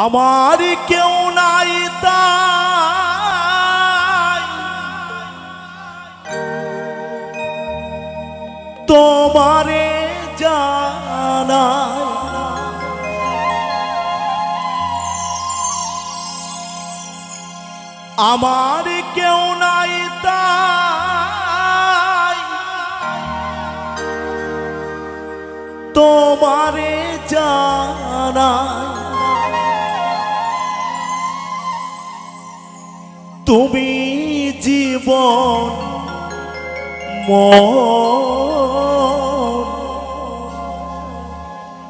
আমার কেউ নাই তোমারে জানাই। আমার কেউ নাই তোমারে জানাই। তুমি জীবন মন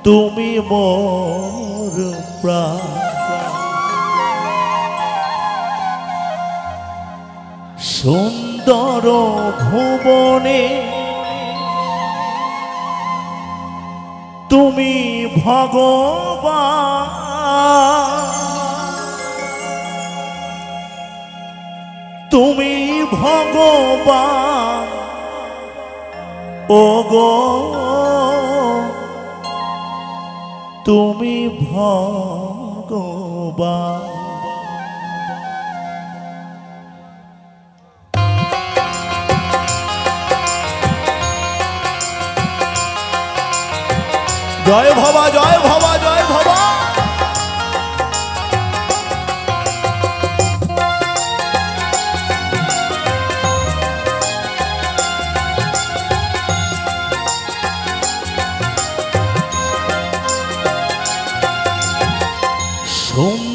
তুমি মোর সুন্দর ভুবনে তুমি ভগবান। ভগবান। ও গো তুমি ভগবান। জয় ভবা জয় ভবা জয়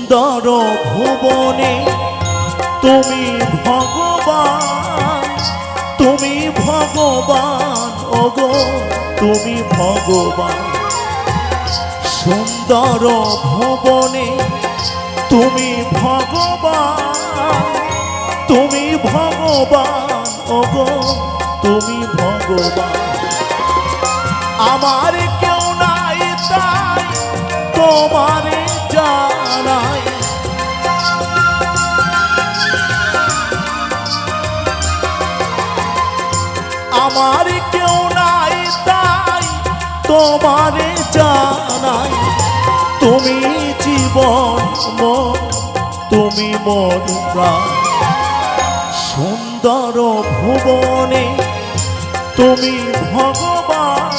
সুন্দর ভুবনে, তুমি ভগবান তুমি ভগবান, ওগো, তুমি ভগবান। সুন্দর ভুবনে, তুমি ভগবান তুমি ভগবান, ওগো, তুমি ভগবান। আমার কেউ তোমারে জানাই, তুমি জীবন তুমি প্রাণ। সুন্দর ভুবনে তুমি ভগবান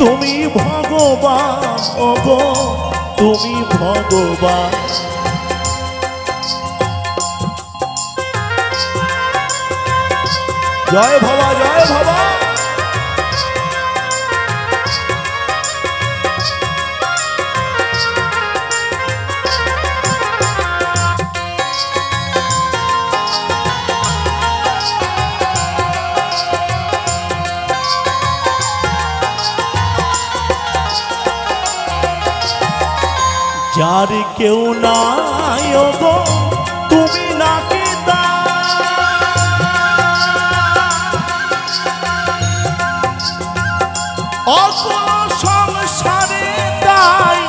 তুমি ভগবান তুমি ভগবান। জয় ভবা জয় ভবা। যার কেউ নাই, ওগো, তুমি নাকি সংসারে তাই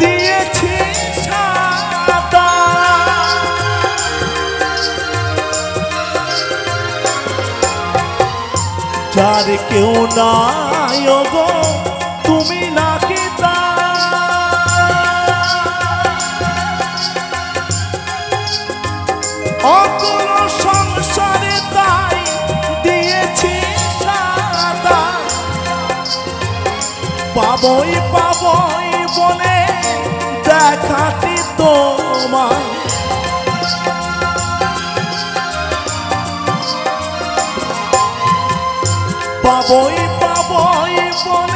দিয়েছি যার কেউ নাই, ওগো, তুমি নাকি তা? অকুল সংসারে তাই দিয়েছি পাবই পাবই বলে দেখাটি তোমার পাবই পাবই বলে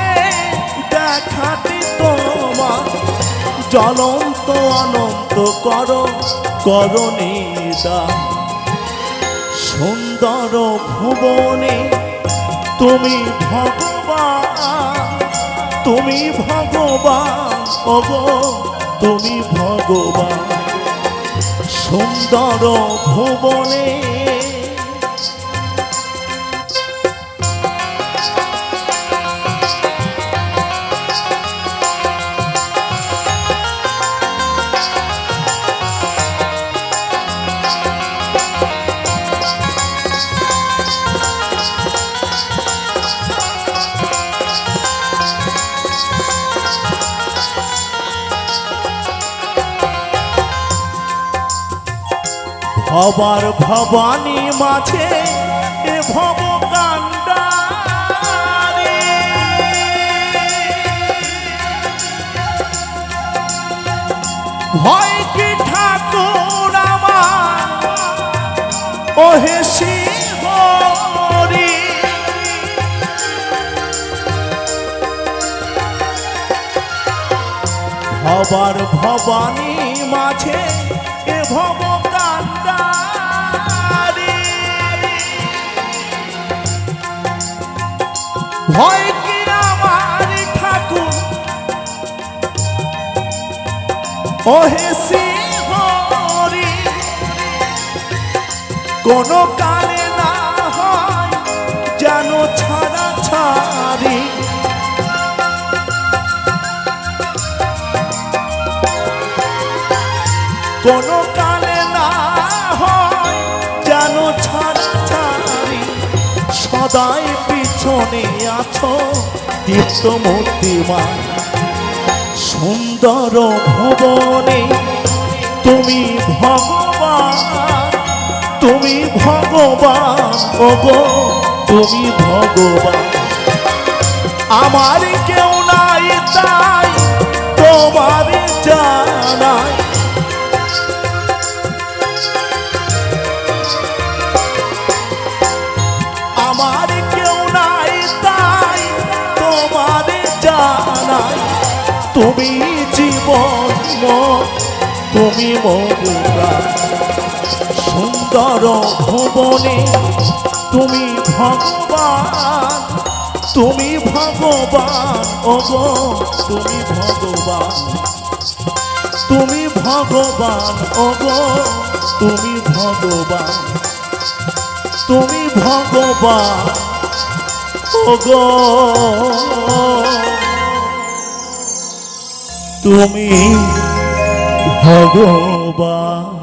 জ্বলন্ত অনন্ত কর করণীদা সুন্দর ভুবনে তুমি ভগবান তুমি ভগবান, ওগো, তুমি ভগবান। সুন্দর ভুবনে হবার ভবানী মাঝে এ ভব ভয় কি ঠাকুর আমার? ওহে শিবরি ভবার ভবানী মাঝে এ ভব ঠাকুর? ওহে সিংহরি কোন কালে না হয় যেন ছাড়া ছাড়ি। কোন কালে না হয় যেন ছাড়া ছাড়ি। সদাই পিছনে আছো দীপ্ত মূর্তিমা সুন্দর ভবনে তুমি ভগবান তুমি ভগবান, ওগো, তুমি ভগবান। আমার কেউ নাই তাই, তোমার জানাই। আমার কেউ তুমি জীবন তুমি মধুরা। সুন্দর ভুবনে তুমি ভগবান তুমি ভগবান ওগো তুমি ভগবান। তুমি ভগবান ওগো তুমি ভগবান। তুমি ভগবান ওগো তুমি ভগবান।